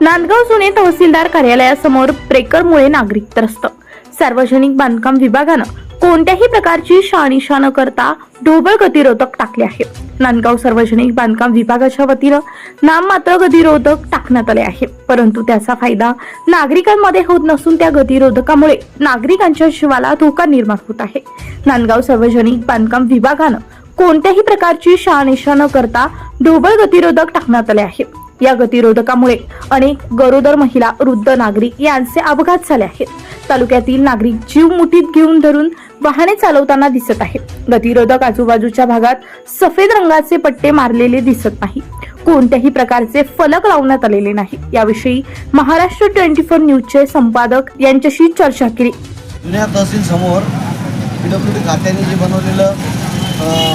नांदगाव जुने तहसीलदार कार्यालयासमोर ब्रेकरमुळे नागरिक त्रस्त. सार्वजनिक बांधकाम विभागानं कोणत्याही प्रकारची शहानिशा न करता ढोबळ गतिरोधक टाकले आहे. नांदगाव सार्वजनिक बांधकाम विभागाच्या वतीनं नाममात्र गतिरोधक टाकण्यात आले आहे. परंतु त्याचा फायदा नागरिकांमध्ये होत नसून त्या गतिरोधकामुळे नागरिकांच्या जीवाला धोका निर्माण होत आहे. नांदगाव सार्वजनिक बांधकाम विभागानं कोणत्याही प्रकारची शहानिशा न करता ढोबळ गतिरोधक टाकण्यात आले आहे. या गतिरोधकामुळे अनेक गरोदर महिला वृद्ध नागरिक यांचे अपघात झाले आहेत. तालुक्यातील नागरिक जीव मुठीत घेऊन धरून वाहने चालवताना दिसत आहेत. गतिरोधक आजूबाजूच्या भागात सफेद रंगाचे पट्टे मारलेले दिसत नाही. कोणत्याही प्रकारचे फलक लावण्यात आलेले नाही. याविषयी महाराष्ट्र ट्वेंटी फोर न्यूजचे संपादक यांच्याशी चर्चा केली. जुन्या तहसील समोर पी खात्याने जे बनवलेलं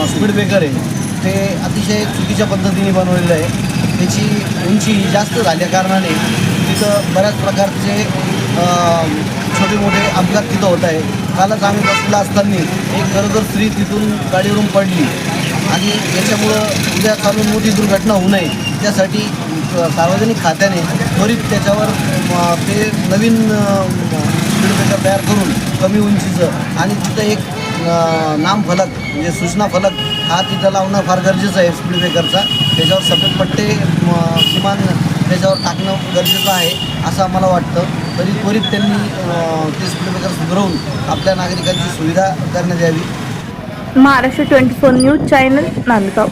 स्पीड ब्रेकर आहे ते अतिशय चुकीच्या पद्धतीने बनवलेलं आहे. त्याची उंची जास्त झाल्या कारणाने तिथं बऱ्याच प्रकारचे छोटे मोठे अपघात तिथं होत आहे कालच आम्ही बसलेला असताना एक गरोदर स्त्री तिथून गाडीवरून पडली. आणि याच्यामुळं उद्या चालून मोठी दुर्घटना होऊ नये. त्यासाठी सार्वजनिक खात्याने त्वरित त्याच्यावर ते नवीन स्पीड ब्रेकर तयार करून कमी उंचीचं आणि तिथं एक नाम फलक म्हणजे सूचना फलक हा तिथं लावणं फार गरजेचं आहे स्पीड ब्रेकरचा त्याच्यावर सफेद पट्टे म, किमान त्याच्यावर टाकणं गरजेचं आहे असं आम्हाला वाटतं. तरी त्वरित त्यांनी ते स्पीड ब्रेकर सुधारवून आपल्या नागरिकांची सुविधा करण्यात यावी. Maharashtra twenty four news channel Nandgaon.